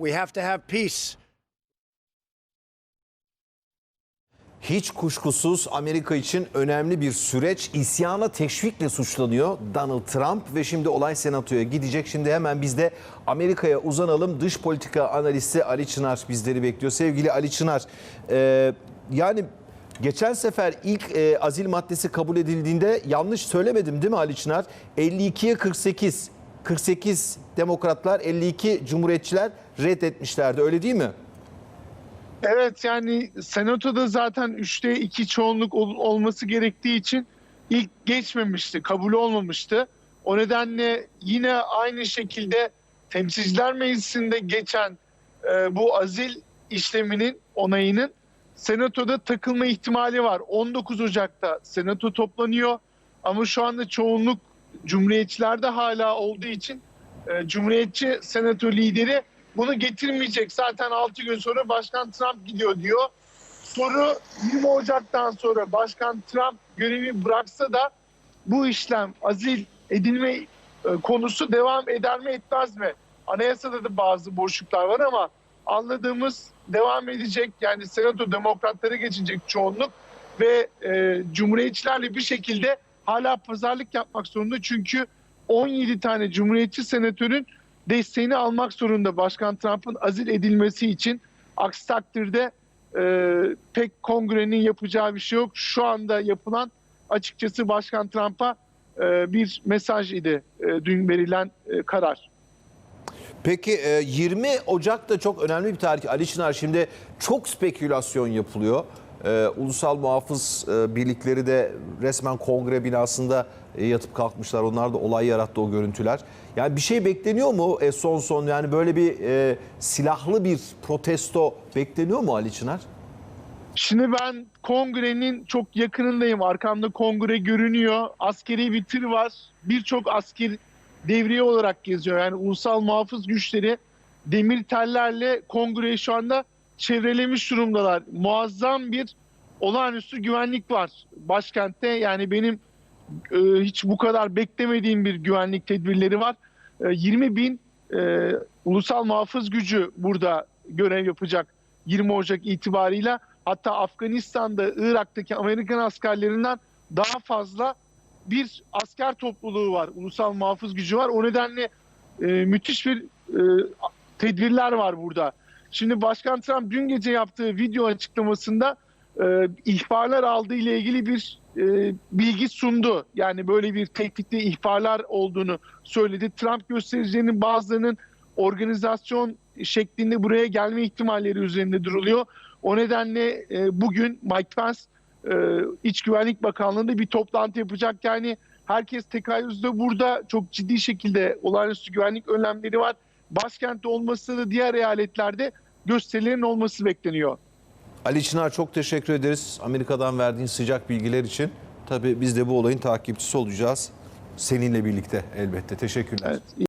We have to have peace. Hiç kuşkusuz Amerika için önemli bir süreç isyana teşvikle suçlanıyor Donald Trump ve şimdi olay senatoya gidecek. Şimdi hemen biz de Amerika'ya uzanalım. Dış politika analisti Ali Çınar bizleri bekliyor. Sevgili Ali Çınar, e, yani geçen sefer ilk e, azil maddesi kabul edildiğinde yanlış söylemedim değil mi Ali Çınar? 52'ye 48, 48 demokratlar, 52 cumhuriyetçiler reddetmişlerdi öyle değil mi? Evet yani senatoda zaten 3'te 2 çoğunluk ol- olması gerektiği için ilk geçmemişti, kabul olmamıştı. O nedenle yine aynı şekilde temsilciler meclisinde geçen e, bu azil işleminin onayının senatoda takılma ihtimali var. 19 Ocak'ta senato toplanıyor ama şu anda çoğunluk cumhuriyetçilerde hala olduğu için e, cumhuriyetçi senato lideri bunu getirmeyecek. Zaten 6 gün sonra Başkan Trump gidiyor diyor. Soru 20 Ocak'tan sonra Başkan Trump görevi bıraksa da bu işlem azil edilme e, konusu devam eder mi etmez mi? Anayasada da bazı boşluklar var ama anladığımız devam edecek. Yani senato demokratlara geçecek çoğunluk ve e, cumhuriyetçilerle bir şekilde hala pazarlık yapmak zorunda. Çünkü 17 tane cumhuriyetçi senatörün desteğini almak zorunda Başkan Trump'ın azil edilmesi için. Aksi takdirde e, pek kongrenin yapacağı bir şey yok. Şu anda yapılan açıkçası Başkan Trump'a e, bir mesaj idi e, dün verilen e, karar. Peki e, 20 Ocak da çok önemli bir tarih. Ali Çınar şimdi çok spekülasyon yapılıyor. E, Ulusal muhafız e, birlikleri de resmen kongre binasında e, yatıp kalkmışlar. Onlar da olay yarattı o görüntüler. Yani bir şey bekleniyor mu e, son son yani böyle bir e, silahlı bir protesto bekleniyor mu Ali Çınar? Şimdi ben kongrenin çok yakınındayım. Arkamda kongre görünüyor. Askeri bir tır var. Birçok asker devriye olarak geziyor. Yani ulusal muhafız güçleri demir tellerle kongreyi şu anda çevrelemiş durumdalar. Muazzam bir olağanüstü güvenlik var başkentte. Yani benim e, hiç bu kadar beklemediğim bir güvenlik tedbirleri var. E, 20 bin e, ulusal muhafız gücü burada görev yapacak 20 Ocak itibarıyla. Hatta Afganistan'da, Irak'taki Amerikan askerlerinden daha fazla bir asker topluluğu var. Ulusal muhafız gücü var. O nedenle e, müthiş bir e, tedbirler var burada. Şimdi Başkan Trump dün gece yaptığı video açıklamasında e, ihbarlar aldığı ile ilgili bir e, bilgi sundu. Yani böyle bir tehditli ihbarlar olduğunu söyledi. Trump göstericilerinin bazılarının organizasyon şeklinde buraya gelme ihtimalleri üzerinde duruluyor. O nedenle e, bugün Mike Pence e, İç Güvenlik Bakanlığı'nda bir toplantı yapacak. Yani herkes tekayyüzde burada çok ciddi şekilde olağanüstü güvenlik önlemleri var. Başkentte olması da diğer eyaletlerde gösterilerin olması bekleniyor. Ali Çınar çok teşekkür ederiz Amerika'dan verdiğin sıcak bilgiler için. Tabii biz de bu olayın takipçisi olacağız. Seninle birlikte elbette. Teşekkürler. Evet.